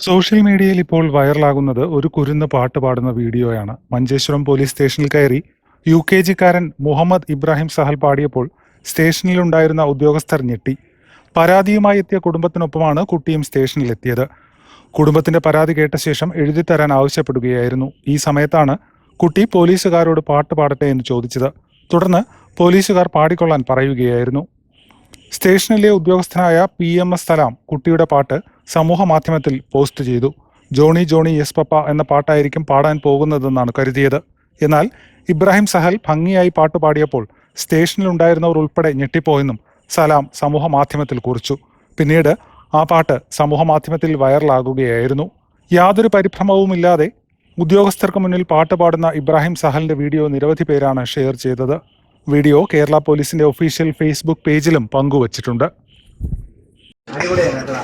Social മീഡിയയിൽ ഇപ്പോൾ വൈറലാകുന്നത് ഒരു കുരുന്ന് പാട്ട് പാടുന്ന വീഡിയോയാണ്. മഞ്ചേശ്വരം പോലീസ് സ്റ്റേഷനിൽ കയറി യു കെ ജിക്കാരൻ മുഹമ്മദ് ഇബ്രാഹിം സഹൽ പാടിയപ്പോൾ സ്റ്റേഷനിലുണ്ടായിരുന്ന ഉദ്യോഗസ്ഥർ ഞെട്ടി. പരാതിയുമായി എത്തിയ കുടുംബത്തിനൊപ്പമാണ് കുട്ടിയും സ്റ്റേഷനിലെത്തിയത്. കുടുംബത്തിന്റെ പരാതി കേട്ട ശേഷം എഴുതിത്തരാൻ ആവശ്യപ്പെടുകയായിരുന്നു. ഈ സമയത്താണ് കുട്ടി പോലീസുകാരോട് പാട്ട് പാടട്ടെ എന്ന് ചോദിച്ചത്. തുടർന്ന് പോലീസുകാർ പാടിക്കൊള്ളാൻ പറയുകയായിരുന്നു. സ്റ്റേഷനിലെ ഉദ്യോഗസ്ഥനായ പി എം എസ് സലാം കുട്ടിയുടെ പാട്ട് സമൂഹ മാധ്യമത്തിൽ പോസ്റ്റ് ചെയ്തു. ജോണി ജോണി എസ് പപ്പ എന്ന പാട്ടായിരിക്കും പാടാൻ പോകുന്നതെന്നാണ് കരുതിയത്. എന്നാൽ ഇബ്രാഹിം സഹൽ ഭംഗിയായി പാട്ട് പാടിയപ്പോൾ സ്റ്റേഷനിലുണ്ടായിരുന്നവർ ഉൾപ്പെടെ ഞെട്ടിപ്പോയെന്നും സലാം സമൂഹ മാധ്യമത്തിൽ കുറിച്ചു. പിന്നീട് ആ പാട്ട് സമൂഹ മാധ്യമത്തിൽ വൈറലാകുകയായിരുന്നു. യാതൊരു പരിഭ്രമവുമില്ലാതെ ഉദ്യോഗസ്ഥർക്ക് മുന്നിൽ പാട്ട് പാടുന്ന ഇബ്രാഹിം സഹലിന്റെ വീഡിയോ നിരവധി പേരാണ് ഷെയർ ചെയ്തത്. വീഡിയോ കേരള പോലീസിന്റെ ഒഫീഷ്യൽ ഫേസ്ബുക്ക് പേജിലും പങ്കുവച്ചിട്ടുണ്ട്. അടിപൊളിയായിരുന്നു